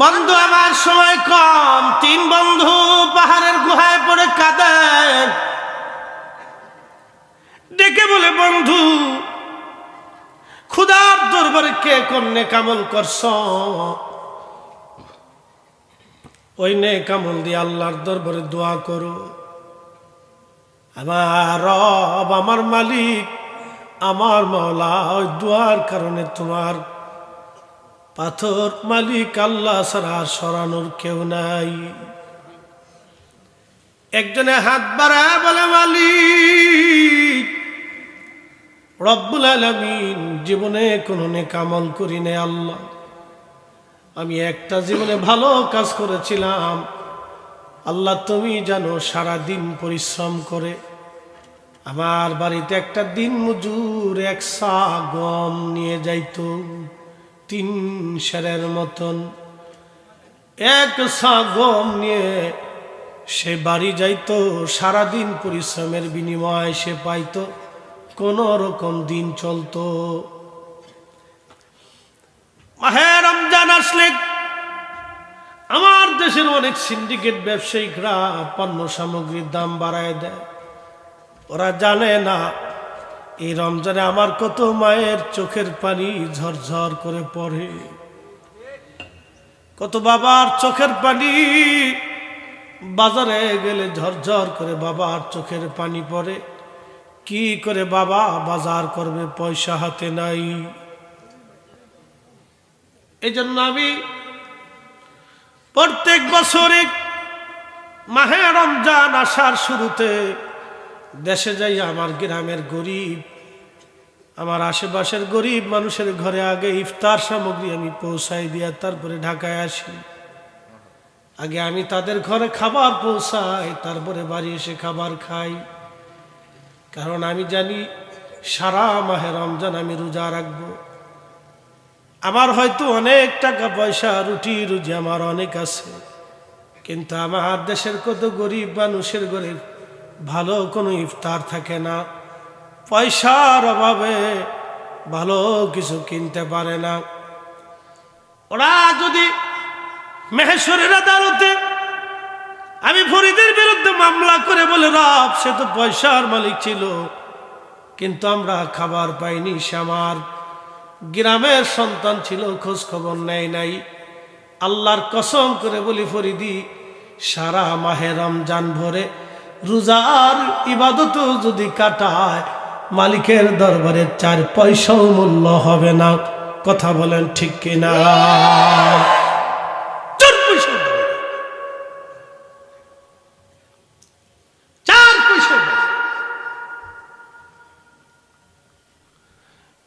বন্ধু, আমার সময় কম। তিন বন্ধু পাহাড়ের গুহায় পড়ে কাঁদে ডেকে বলে, বন্ধু খুদার দরবারে কে কন্যে কামল করছ? ওই নে কামল দিয়ে আল্লাহর দরবারে দোয়া করো। আমার রব, আমার মালিক, আমার মাওলা, ওই দোয়ার কারণে তোমার পাথর মালিক আল্লাহ ছাড়া সরানোর কেউ নাই। একজনে হাত বাড়া বলে, মালিক, রব্বুল আলমিন জীবনে কোনো নেকামল করি নে আল্লাহ। আমি একটা জীবনে ভালো কাজ করেছিলাম। আল্লাহ তুমি জানো সারা দিন পরিশ্রম করে আমার বাড়িতে একটা দিন মজুর, এক সা গম নিয়ে যাইতো। তিন সেরের মতন। এক সা গম নিয়ে সে বাড়ি যাইতো, সারাদিন পরিশ্রমের বিনিময়ে সে পাইতো, কোন রকম দিন চলতো। রমজান আসলে আমার দেশের অনেক সিন্ডিকেট ব্যবসায়িকরা পণ্য সামগ্রীর দাম বাড়ায় দেয়। ওরা জানে না এই রমজানে আমার কত মায়ের চোখের পানি ঝরঝর করে পড়ে। কত বাবার চোখের পানি বাজারে গেলে ঝরঝর করে বাবার চোখের পানি পড়ে। কি করে বাবা বাজার করবে পয়সা হাতে নাই। এই জন্য আমি প্রত্যেক বছরে মাহে রমজান আসার শুরুতে দেশে যাই আমার গ্রামের গরিব আমার আশেপাশের গরিব মানুষের ঘরে আগে ইফতার সামগ্রী আমি পৌঁছাই দিয়া তারপরে ঢাকায় আসি। আগে আমি তাদের ঘরে খাবার পৌঁছাই, তারপরে বাড়ি এসে খাবার খাই। কারণ আমি জানি সারা মাহে রমজান আমি রোজা রাখব। আমার হয়তো অনেক টাকা পয়সা, রুটি, রুজি আমার অনেক আছে। কিন্তু আমার দেশের কত গরিব মানুষের ঘরে ভালো কোনো ইফতার থাকে না। পয়সার অভাবে ভালো কিছু কিনতে পারে না। ওরা যদি মেহেশ্বরের আদালতে আমি ফরিদের বিরুদ্ধে মামলা করে বলে, রব, সে তো পয়সার মালিক ছিল, কিন্তু আমরা খাবার পাইনি, সে আমার গ্রামের সন্তান ছিল খোঁজ খবর নেয় নাই। আল্লাহর কসম করে বলি, ফরিদি, সারা মাহে রমজান ভরে রোজার ইবাদত যদি কাটায় মালিকের দরবারে চার পয়সাও মূল্য হবে না। কথা বলেন ঠিক কিনা।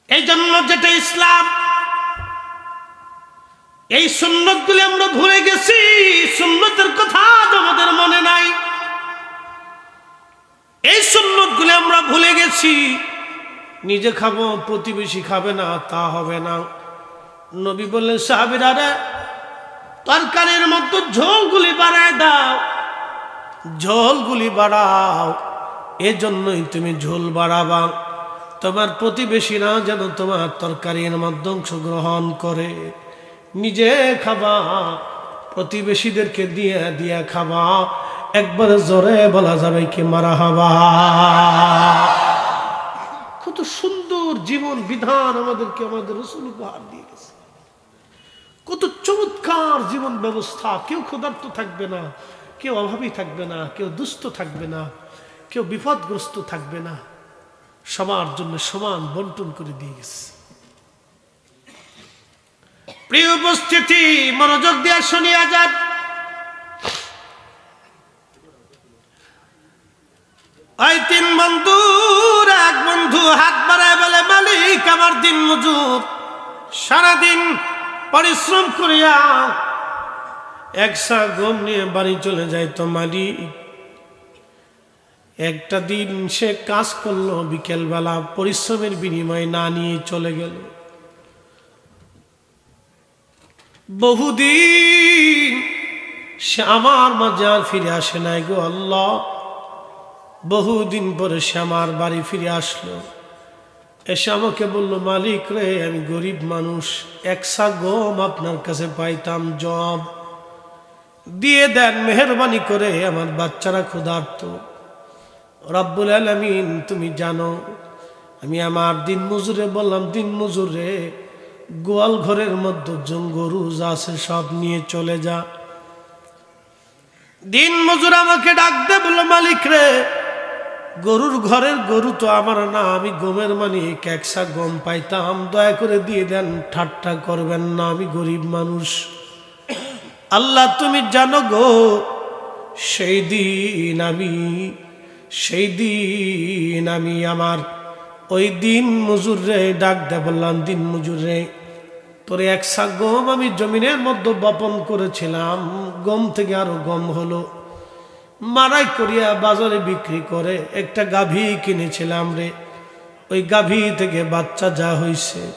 এই জন্য যেটা ইসলাম, এই সুন্নতগুলি আমরা ভুলে গেছি। সুন্নতের কথা আমাদের মনে নাই। এই সুন্নতগুলি আমরা ভুলে গেছি। নিজে খাব, প্রতিবেশী খাবে না, তা হবে না। নবী বললেন, সাহাবিরা রে, তরকারির মধ্যে ঝোলগুলি বাড়ায় দাও। ঝোলগুলি বাড়াও, এজন্যই তুমি ঝোল বাড়াবা। তোমার প্রতিবেশীরা যেন তোমার তরকারির মধ্যে অংশগ্রহণ করে। নিজে খাবা, প্রতিবেশীদেরকে দিয়ে দিয়ে খাবা। একবার জোরে বলা যাবে কি মারা হবা কত সুন্দর জীবন, বিধান আমাদেরকে আমাদের রসুল উপহার দিয়ে গেছে। কত চমৎকার জীবন ব্যবস্থা, কেউ ক্ষুধার্ত থাকবে না, কেউ অভাবী থাকবে না, কেউ দুস্থ থাকবে না, কেউ বিপদগ্রস্ত থাকবে না। সবার জন্য সমান বন্টন করে দিয়ে গেছে। প্রিয় উপস্থিতি, মনোযোগ দিয়ে শুনিয়া যান। ওই তিন এক বন্ধু হাত বাড়ায় বলে, মালিক, আমার দিন মজুর। সারাদিন পরিশ্রম করিয়া একসা গম নিয়ে বাড়ি চলে যায় তো মালিক। একটা দিন সে কাজ করল বিকেলবেলা, পরিশ্রমের বিনিময়ে না নিয়ে চলে গেল। বহুদিন সে আমার মাঝে আর ফিরে আসে নাই গো আল্লাহ। বহুদিন পরে সে আমার বাড়ি ফিরে আসলো। এসে আমাকে বলল, মালিক রে, আমি গরিব মানুষ একসা গম আপনার কাছে পাইতাম, জব। দিয়ে দেন, মেহরবানি করে আমার বাচ্চারা ক্ষুধার্ত। রব্বুল আলমিন, তুমি জানো, আমি আমার দিন মজুরে বললাম দিন মজুরে গোয়াল ঘরের মধ্যে জন গরু যা আছে, সব নিয়ে চলে যা। দিন মজুর আমাকে ডাক দে বলল, মালিক রে গরুর ঘরের গরু তো আমার না, আমি গমের মালিক একসা গম পাইতাম, দয়া করে দিয়ে দেন, ঠাট্টা করবেন না, আমি গরিব মানুষ। আল্লাহ তুমি জানো গো, সেই দিন আমি, সেই দিন আমি আমার, ওই দিন মজুর রে, ডাক দে বললাম, দিন মজুর রে। তোরে একসা গম আমি জমিনের মধ্যে বপন করেছিলাম, গম থেকে আরও গম হলো। মারাই করিয়া বাজারে বিক্রি করে। একটা গাভী কিনেছিলাম রে। ওই গাভী থেকে বাচ্চা যা হইছে।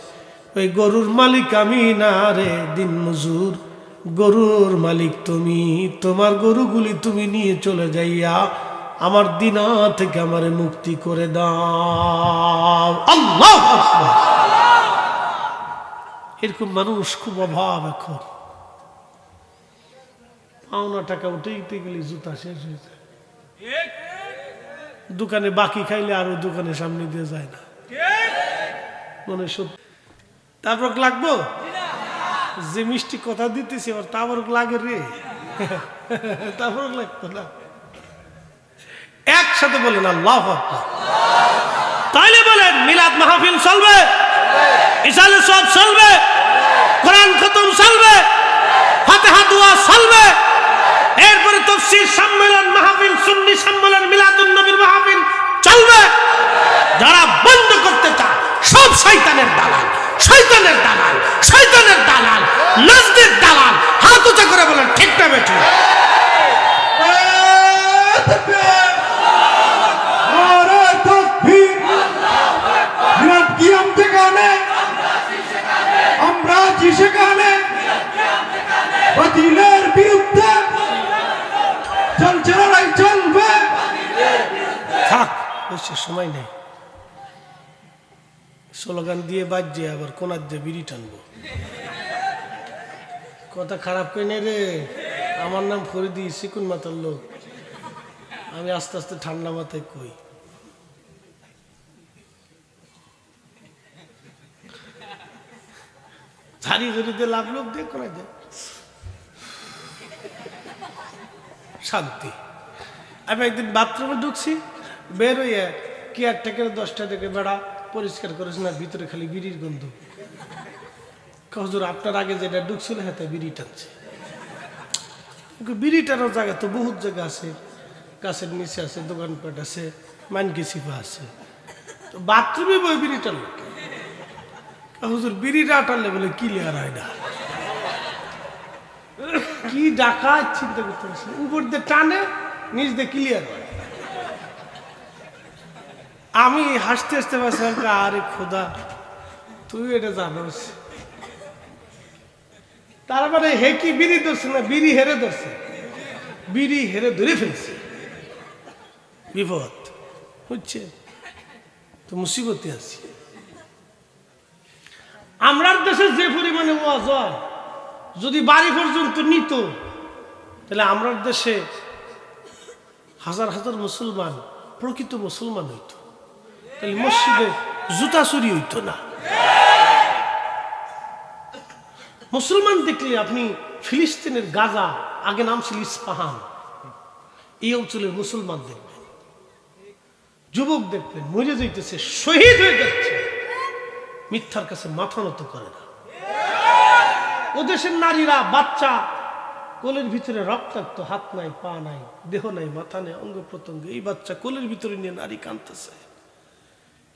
ওই গরুর মালিক আমি না রে দিন মজুর। গরুর মালিক তুমি, তোমার গরুগুলি তুমি নিয়ে চলে যাইয়া আমার দিনা থেকে আমারে মুক্তি করে দাও। এরকম মানুষ খুব অভাব এখন। পাওনা টাকা উঠে গেলে জুতা শেষ হয়ে যায়। দোকানে বাকি খাইলে আর দোকানের সামনে দিয়ে যায় না। মনে সত্যি। তারপর লাগবো? যে মিষ্টি কথা দিতেছি আবার তারপর লাগে রে। তারপর লাগতো না। একসাথে বলেন আল্লাহ। তাইলে বলেন মিলাদ মাহফিল চলবে? ইসালে সব চলবে কোরআন খতম চলবে ফাতেহা দোয়া চলবে এরপরে তফসির সম্মেলন, মাহফিল, সুন্নি সম্মেলন, মিলাদুন নবীর মাহফিল চলবে। যারা বন্ধ করতে চায়, সব শয়তানের দালাল শয়তানের দালাল শয়তানের দালাল দালাল, হাত উঁচা করে বলেন, ঠিক না আমরা আছি সেখানে বাতিলের বিরুদ্ধে চলছে লড়াই চলবে থাক বেশি সময় নেই। স্লোগান দিয়ে বাদ বাজছে, আবার কোনার দিয়ে বিড়ি টানবো। কথা খারাপ কই নেই রে, আমার নাম ফরিদি, সিকুন মাতার লোক। আমি আস্তে আস্তে ঠান্ডা মাথায় কই। দিয়ে লাভ লোক দিয়ে কোনায় যায় শান্তি। আমি একদিন বাথরুমে ঢুকছি বের হইয়া কেয়ারটেকার দশটা থেকে বেড়া পরিষ্কার করেছে না, ভিতরে খালি বিড়ির গন্ধ। হজুর, আপনার আগে যেটা ঢুকছিল হাতে বিড়ি টানছে। বিড়ি টানার জায়গা তো বহুত জায়গা আছে। গাছের নিচে আছে, দোকানপাট আছে, মানকি সিপা আছে। তো বাথরুমে বই বিড়ি টানলো কে? হুজুর বিড়িটা টানলে বলে ক্লিয়ার হয় না? কি ডাকাত, চিন্তা করতে পারছি না। উপর দিয়ে টানে, নিচ দিয়ে ক্লিয়ার হয়? আমি হাসতে হাসতে পারছিলাম আরে খোদা তুই এটা জানোস। তার মানে হে কি বিড়ি ধরছে না বিড়ি হেরে ধরছে? বিড়ি হেরে ধরে ফেলছে। বিপদ বুঝছে তো মুসিবতে আছি। আমরার দেশে যে পরিমাণে ওয়াজ যদি বাড়ি পর্যন্ত নিত, তাহলে আমরার দেশে হাজার হাজার মুসলমান, প্রকৃত মুসলমান হইতো। তাহলে মসজিদে জুতা চুরি হইতো না। মুসলমান দেখলে আপনি ফিলিস্তিনের গাজা, আগে নাম ছিল ইস্পাহান। এই অঞ্চলের মুসলমান দেখবেন। যুবক দেখবেন, মরে যাইতেছে, শহীদ হয়ে যাচ্ছে। মিথ্যার কাছে মাথা নত করে না। ও দেশের নারীরা, বাচ্চা, কোলের ভিতরে রক্তাক্ত, হাত নাই, পা নাই, দেহ নাই, মাথা নাই, অঙ্গ প্রত্যঙ্গ, এই বাচ্চা কোলের ভিতরে নিয়ে নারী কাঁদতেছে।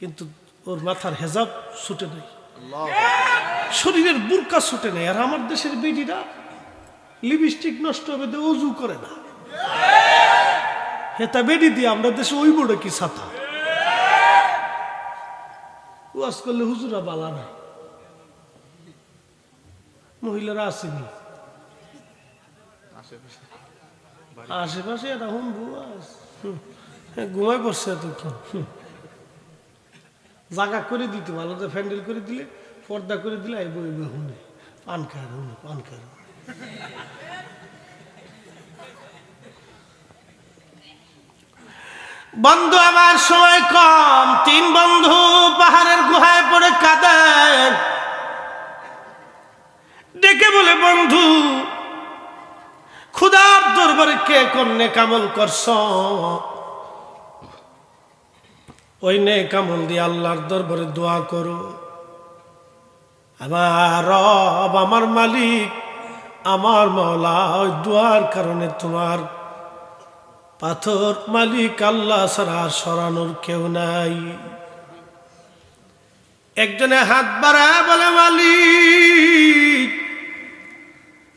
কিন্তু ওর মাথার হেজাব ছুটে নেই। শরীরের বুরকা ছুটে নেই। আর আমার দেশের বেটিরা লিপস্টিক নষ্ট হবে অজু করে না। হেতা বেডি দিয়ে আমরা দেশে ওই বড় কি ছাতা? ওয়াজ করলে হুজুরা বালা না মহিলারা আসেনি। আশেপাশে। এখন ঘুমাই পড়ছে এতক্ষণ। হুম। জাগা করে দিতে ভালো তো ফ্যান্ডেল করে দিলে পর্দা করে দিলে এই বই হুনে। পান খায় হুনে, পান খায় বন্ধু আমার সময় কম। তিন বন্ধু পাহাড়ের গুহায় পড়ে কাঁদে ডেকে বলে, বন্ধু খুদার দরবারে কে কন্যে কামল করছ? ওই নে কামল দিয়ে আল্লাহর দরবারে দোয়া করো। আমার রব, আমার মালিক, আমার মৌলা ওই দোয়ার কারণে তোমার পাথর মালিক আল্লাহ আর সরানোর কেউ নাই। একজনে হাত বাড়ায় বলে, মালিক,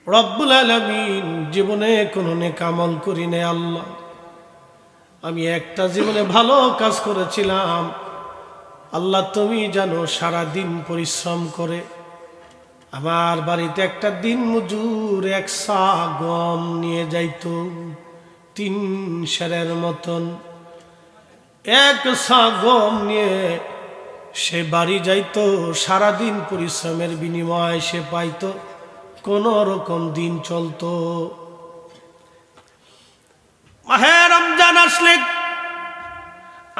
রব্বুল আলমিন, জীবনে কোনো নেকামল করি নে আল্লাহ। আমি একটা জীবনে ভালো কাজ করেছিলাম। আল্লাহ তুমি জানো সারা দিন পরিশ্রম করে। আমার বাড়িতে একটা দিন মজুর এক সা গম নিয়ে যাইত, তিন সেরের মতন। এক সা গম নিয়ে সে বাড়ি যাইতো সারাদিন পরিশ্রমের বিনিময়ে সে পাইতো, কোন রকম দিন চলতো। রমজান আসলে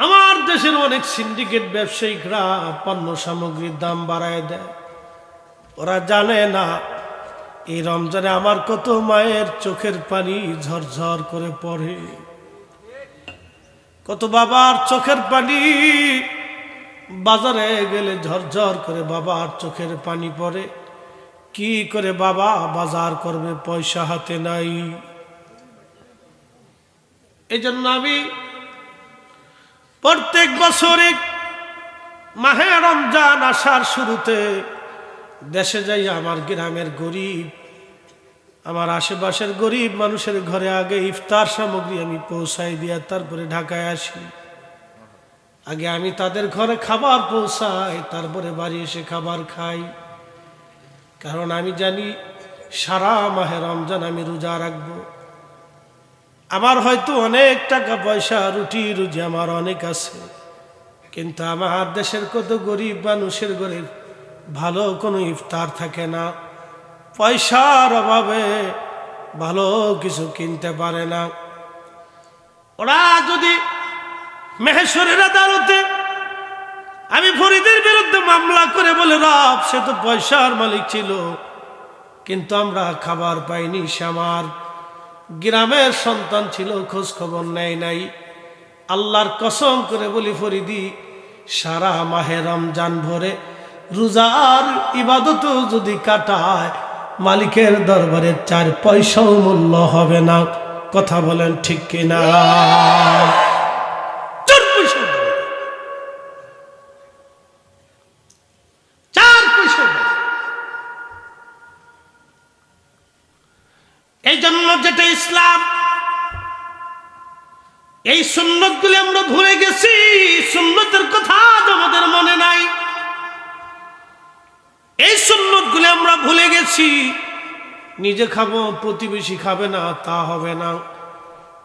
আমার দেশের অনেক সিন্ডিকেট ব্যবসায়িকরা পণ্য সামগ্রীর দাম বাড়ায় দেয়। ওরা জানে না, এই রমজানে আমার কত মায়ের চোখের পানি ঝরঝর করে পড়ে। কত বাবার চোখের পানি বাজারে গেলে ঝরঝর করে বাবার চোখের পানি পড়ে। কি করে বাবা বাজার করবে পয়সা হাতে নাই। এই জন্য আমি প্রত্যেক বছরে মাহে রমজান আসার শুরুতে দেশে যাই আমার গ্রামের গরিব, আমার আশেপাশের গরিব মানুষের ঘরে আগে ইফতার সামগ্রী আমি পৌঁছাই দিয়া তারপরে ঢাকায় আসি। আগে আমি তাদের ঘরে খাবার পৌঁছাই, তারপরে বাড়ি এসে খাবার খাই। কারণ আমি জানি সারা মাহে রমজান আমি রোজা রাখব। আমার হয়তো অনেক টাকা পয়সা, রুটি, রুজি আমার অনেক আছে। কিন্তু আমার দেশের কত গরিব মানুষের ঘরে ভালো কোনো ইফতার থাকে না। পয়সার অভাবে ভালো কিছু কিনতে পারে না। ওরা যদি মেহেশ্বরের আদালতে আমি ফরিদের বিরুদ্ধে মামলা করে বলে, রব, সে তো পয়সার মালিক ছিল, কিন্তু আমরা খাবার পাইনি সে আমার। গ্রামের সন্তান ছিল খোঁজ খবর নেয় নাই। আল্লাহর কসম করে বলি ফরিদি, সারা মাহে রমজান ভরে রোজার ইবাদত যদি কাটায়, মালিকের দরবারে চার পয়সাও মূল্য হবে না। কথা বলেন ঠিক কিনা? এই সুন্নতগুলি আমরা ভুলে গেছি। সুন্নতের কথা আমাদের মনে নাই। এই সুন্নতগুলি আমরা ভুলে গেছি। নিজে খাব, প্রতিবেশী খাবে না, তা হবে না।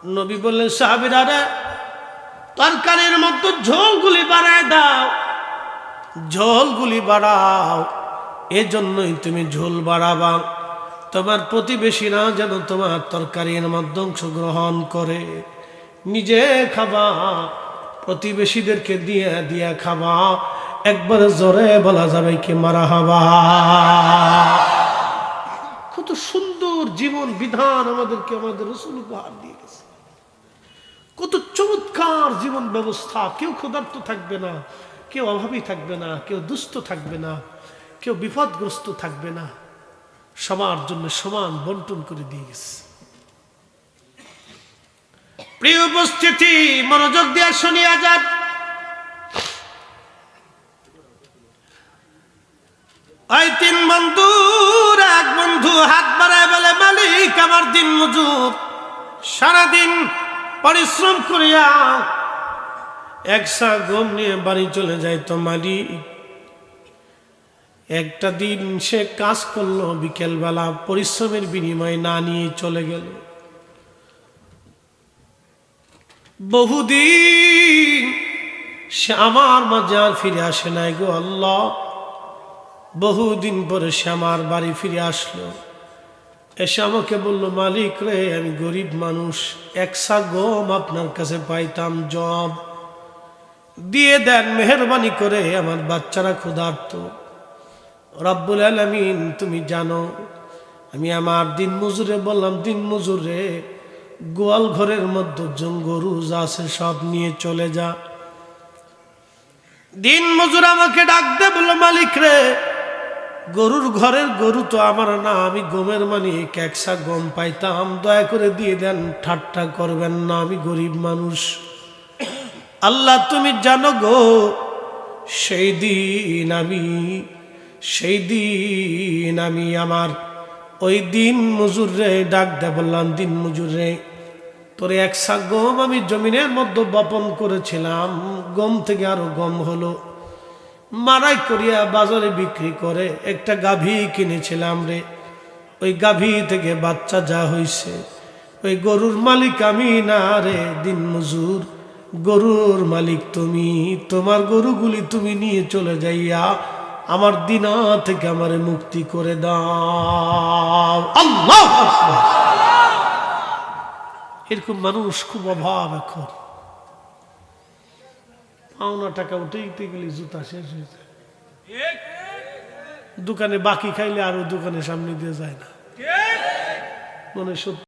নবী বললেন, সাহাবিরা রে, তরকারির মধ্যে ঝোলগুলি বাড়ায় দাও। ঝোলগুলি বাড়াও, এজন্যই তুমি ঝোল বাড়াবা। তোমার প্রতিবেশীরা যেন তোমার তরকারির মধ্যে অংশগ্রহণ করে। নিজে খাবা, প্রতিবেশীদেরকে দিয়ে দিয়ে খাবা। একবার জোরে বলা যাবে কি মারা হবা। কত সুন্দর জীবন, বিধান আমাদেরকে আমাদের রসুল উপহার দিয়ে গেছে। কত চমৎকার জীবন ব্যবস্থা। কেউ ক্ষুধার্ত থাকবে না, কেউ অভাবী থাকবে না, কেউ দুস্থ থাকবে না, কেউ বিপদগ্রস্ত থাকবে না। সবার জন্য সমান বন্টন করে দিয়ে গেছে। প্রিয় উপস্থিতি, মনোযোগ দেওয়া শুনিয়া যান ওই তিন বন্ধুর এক বন্ধু, হাত বাড়ায় বলে, মালিক, আমার দিন মজুর। সারাদিন পরিশ্রম করিয়া একসা গম নিয়ে বাড়ি চলে যায় তো মালিক। একটা দিন সে কাজ করল, বিকেলবেলা পরিশ্রমের বিনিময়ে না নিয়ে চলে গেল। বহুদিন সে আমার মাঝে আর ফিরে আসে নাই গো আল্লাহ। বহুদিন পরে সে আমার বাড়ি ফিরে আসলো। এসে আমাকে বলল, মালিক রে, আমি গরিব মানুষ একসা গম আপনার কাছে পাইতাম, জব। দিয়ে দেন, মেহরবানি করে আমার বাচ্চারা ক্ষুধার্ত। রব্বুল আলমিন, তুমি জানো, আমি আমার দিন মজুরে বললাম দিন মজুরে গোয়াল ঘরের মধ্যে জন গরু যা আছে, সব নিয়ে চলে যা। দিন মজুর আমাকে ডাক দে বলল মালিক রে, গরুর ঘরের গরু তো আমার না, আমি গমের মালিক একসা গম পাইতাম, দয়া করে দিয়ে দেন, ঠাট্টা করবেন না, আমি গরিব মানুষ। আল্লাহ তুমি জানো গো, সেই দিন আমি, সেই দিন আমি আমার, ওই দিন মজুর রে, ডাক দে বললাম, দিন মজুরে তোরে একসা গম আমি জমিনের মধ্যে বপন করেছিলাম। গম থেকে আরও গম হলো। মারাই করিয়া বাজারে বিক্রি করে একটা গাভী কিনেছিলাম রে। ওই গাভী থেকে বাচ্চা যা হইছে, ওই গরুর মালিক আমি না রে। দিন মজুর, গরুর মালিক তুমি, তোমার গরুগুলি তুমি নিয়ে চলে যাইয়া আমার দিনা থেকে আমারে মুক্তি করে দাও। আল্লাহ। এরকম মানুষ খুব অভাব এখন। পাওনা টাকা উঠেইতে গেলে জুতা শেষ হয়ে যায়। দোকানে বাকি খাইলে আরও দোকানের সামনে দিয়ে যায় না। মনে সত্যি